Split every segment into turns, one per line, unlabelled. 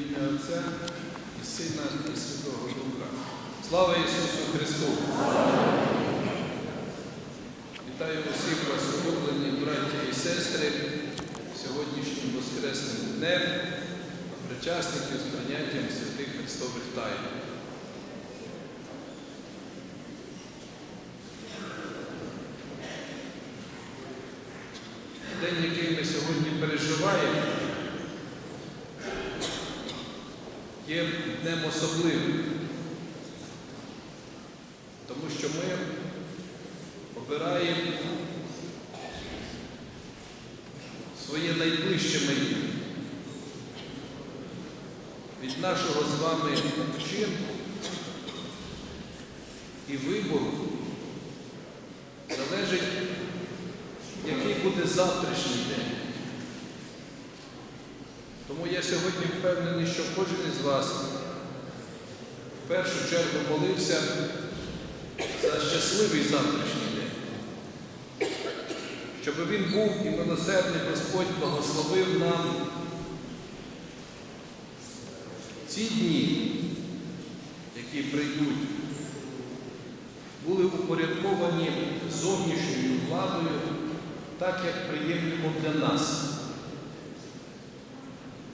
ім'я Отця і Сина і Святого Духа. Слава Ісусу Христу! Вітаю усіх вас, улюблені браті і сестри, сьогоднішнім Воскресним днем, причасників з прийняттям святих Христових тайн. День, який ми сьогодні переживаємо, є днем особливим, тому що ми обираємо своє найближче майбутнє. Від нашого з вами вчинку і вибору залежить, який буде завтрашній день. Тому я сьогодні впевнений, що кожен із вас в першу чергу молився за щасливий завтрашній день, щоб він був і милосердний Господь благословив нам ці дні, які прийдуть, були упорядковані зовнішньою владою, так як приємно для нас,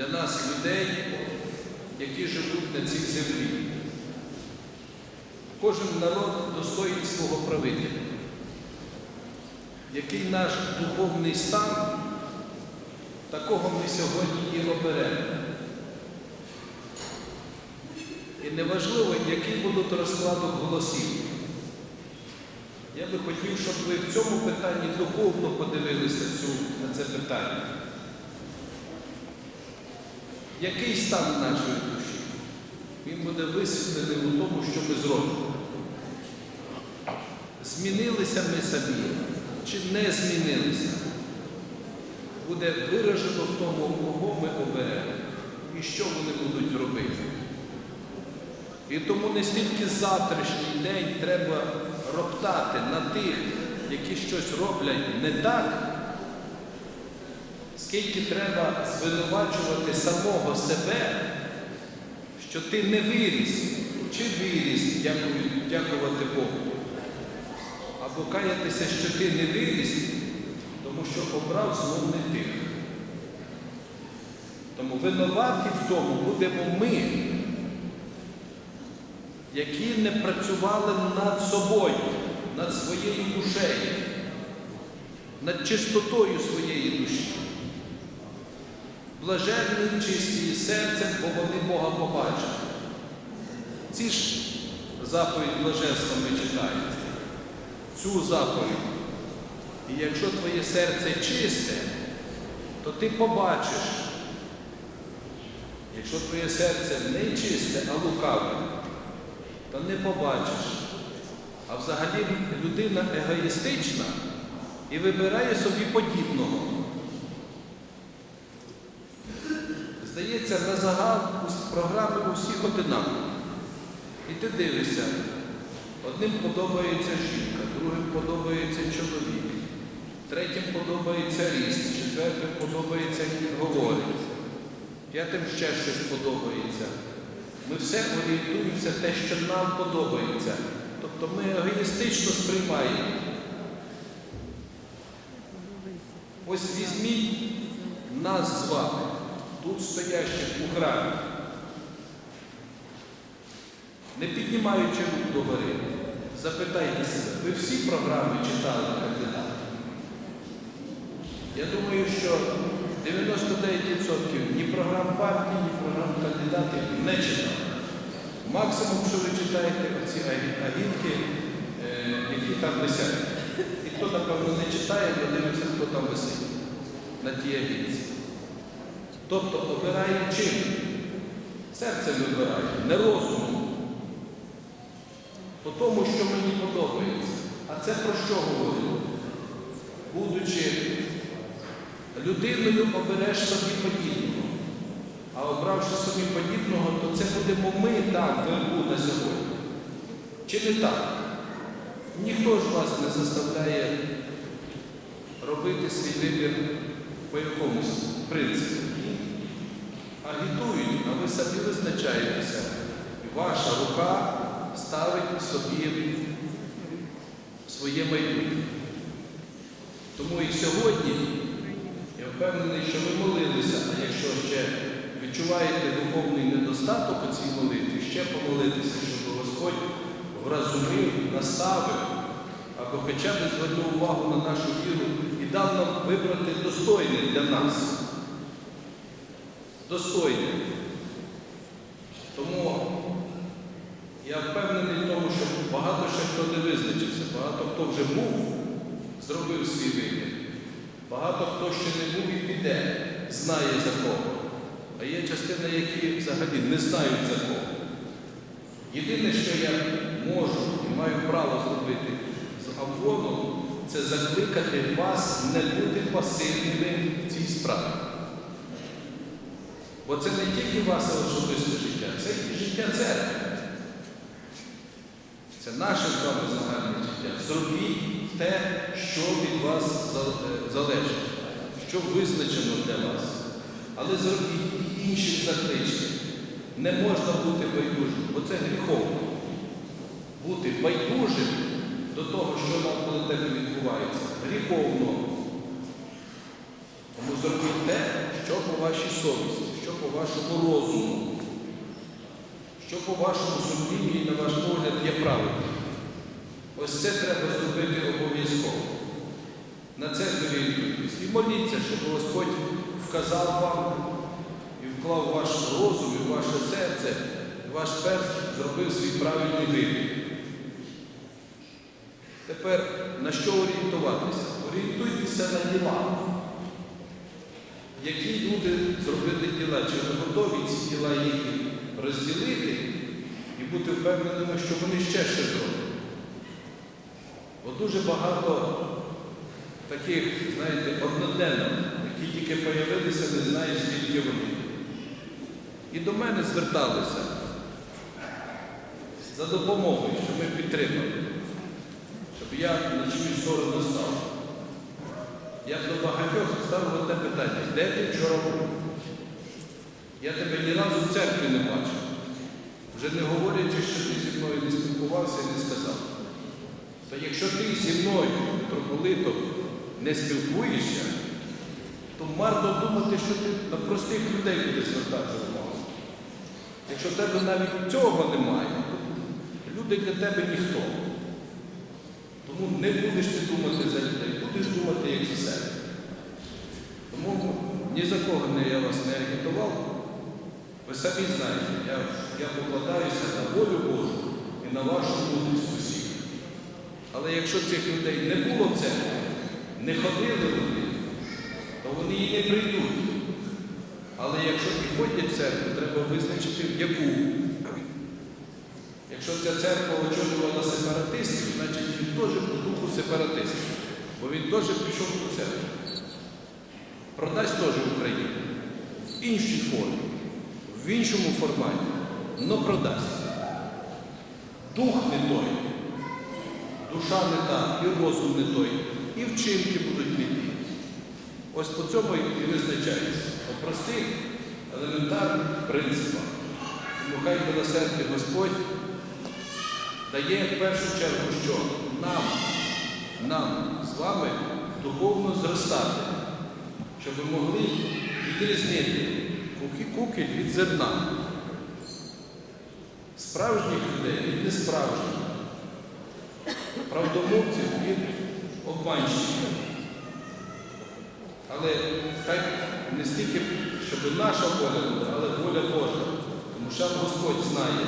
для нас, людей, які живуть на цій землі. Кожен народ достоїть свого правителя. Який наш духовний стан, такого ми сьогодні і оберемо. І неважливо, який будуть розкладок голосів. Я би хотів, щоб ви в цьому питанні духовно подивилися на це питання. Який стан нашої душі? Він буде висвітлений у тому, що ми зробимо. Змінилися ми самі чи не змінилися? Буде виражено в тому, кого ми оберемо і що вони будуть робити. І тому не стільки завтрашній день треба роптати на тих, які щось роблять не так, скільки треба звинувачувати самого себе, що ти не виріс, чи виріс, дякувати Богу, або каятися, що ти не виріс, тому що обрав знов не тих. Тому винуваті в тому будемо ми які не працювали над собою, над своєю душею, над чистотою своєї душі. Блаженні чисті серцем, бо вони Бога побачать. Ці ж заповідь блаженства ми читаємо. Цю заповідь. І якщо твоє серце чисте, то ти побачиш. Якщо твоє серце не чисте, а лукаве, то не побачиш. А взагалі людина егоїстична і вибирає собі подібного. Здається, на загал програми у всіх одинакові. І ти дивишся, одним подобається жінка, другим подобається чоловік, третім подобається ріст, четвертим подобається говорить, п'ятим ще щось подобається. Ми все орієнтуємося те, що нам подобається. Тобто ми егоїстично сприймаємо. Ось візьміть нас з вами, тут стоящих у храмі, не піднімаючи рук до гори, запитайте себе, ви всі програми читали кандидата? Я думаю, що 99% ні програм партії, ні програм кандидатів не читали. Максимум, що ви читаєте, оці агі- агітки, е, які там висять. І хто, напевно, не читає, то дивиться, хто там висить на тій агітці. Тобто обираємо чим? Серцем вибираємо, не розумом. По тому, що мені подобається. А це про що говорить? Будучи людиною обереш собі подібного. А обравши собі подібного, то це будемо ми там, вверху на сьогодні. Чи не так? Ніхто ж вас не заставляє робити свій вибір по якомусь принципу. Агітують, а ви самі визначаєтеся. І ваша рука ставить собі своє майбутнє. Тому і сьогодні я впевнений, що ви молилися, а якщо ще відчуваєте духовний недостаток у цій молитві, ще помолитися, щоб Господь вразумив, наставив, або хоча б звернув увагу на нашу віру і дав нам вибрати достойне для нас. Достойне. Тому я впевнений в тому, що багато ще хто не визначився, багато хто вже був, зробив свій вибір. Багато хто ще не був і піде, знає за кого. А є частина, які взагалі не знають за кого. Єдине, що я можу і маю право зробити з Амвоном, це закликати вас не бути пасивними в цій справі. Бо це не тільки ваше особисте життя, це і життя церкви. Це наше з вами загальне життя. Зробіть те, що від вас залежить, що визначено для вас. Але зробіть і інших закличте. Не можна бути байдужим, бо це гріховно. Бути байдужим до того, що навколо тебе відбувається, гріховно. Тому зробіть те, що по вашій совісті, що по вашому розуму, що по вашому сумлінні і на ваш погляд є правильним. Ось це треба зробити обов'язково. На це зорієнтуйтесь. І моліться, щоб Господь вказав вам і вклав ваш розум, і ваше серце, ваш перст зробив свій правильний вибір. Тепер на що орієнтуватися? Орієнтуйтеся на діла. Які люди зробили діла, чи ви готові ці діла їхні розділити і бути впевненими, що вони ще ще зроблять. Бо дуже багато таких, знаєте, одноденних, які тільки появилися, не знаєш, звідки вони. І до мене зверталися за допомогою, щоб ми підтримали, щоб я на чиюсь сторону став. Я до багатьох ставив одне питання, де ти вчора був? Я тебе ні разу в церкві не бачив. Вже не говорячи, що ти зі мною не спілкувався і не сказав. То якщо ти зі мною, митрополитом, не спілкуєшся, то марно думати, що ти на простих людей будеш звертати увагу. Якщо в тебе навіть цього немає, то люди для тебе ніхто. Тому не будеш ти думати за людей, будеш думати як за себе. Тому ні за кого не я вас не агітував. Ви самі знаєте, я, я покладаюся на волю Божу і на вашу мудрість усіх. Але якщо цих людей не було в церкві, не ходили вони, то вони і не прийдуть. Але якщо і ходять в церкву, треба визначити, в яку. Якщо ця церква очолювала сепаратистів, значить він теж по духу сепаратистів, бо він теж пішов до церкви. Продасть теж Україну в іншій формі, в іншому форматі, але продасть. Дух не той, душа не та, і розум не той, і вчинки будуть не ті. Ось по цьому і визначається. По простих, елементарних принципах. Тому хай милосердний Господь дає в першу чергу, що нам, нам вами духовно зростати, щоб ми могли відрізнити кукіль від зерна, справжніх людей від несправжніх, правдомовців від обманщиків. Але хай не стільки, щоб наша воля була, але воля Божа. Тому що Господь знає,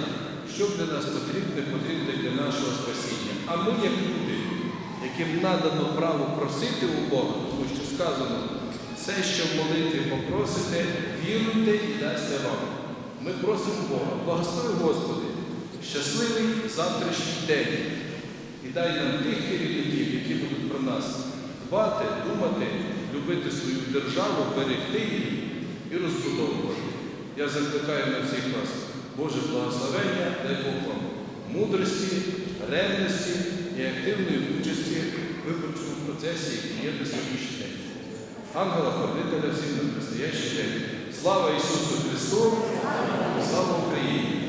що для нас потрібне, потрібне для нашого спасіння. А ми, як яким надано право просити у Бога, тому що сказано, все, що в молитві попросите, віруйте і дасться вам. Ми просимо Бога, благослови Господи, щасливий завтрашній день. І дай нам тих керівників, які будуть про нас дбати, думати, любити свою державу, берегти її і розбудовувати. Я закликаю на всіх вас Боже благословення, дай Бог вам мудрості, ревності і активної участі в виборчому процесі, який є на сьогоднішній день. Ангела Хранителя всім на предстоящий день. Слава Ісусу Христу! Слава Україні!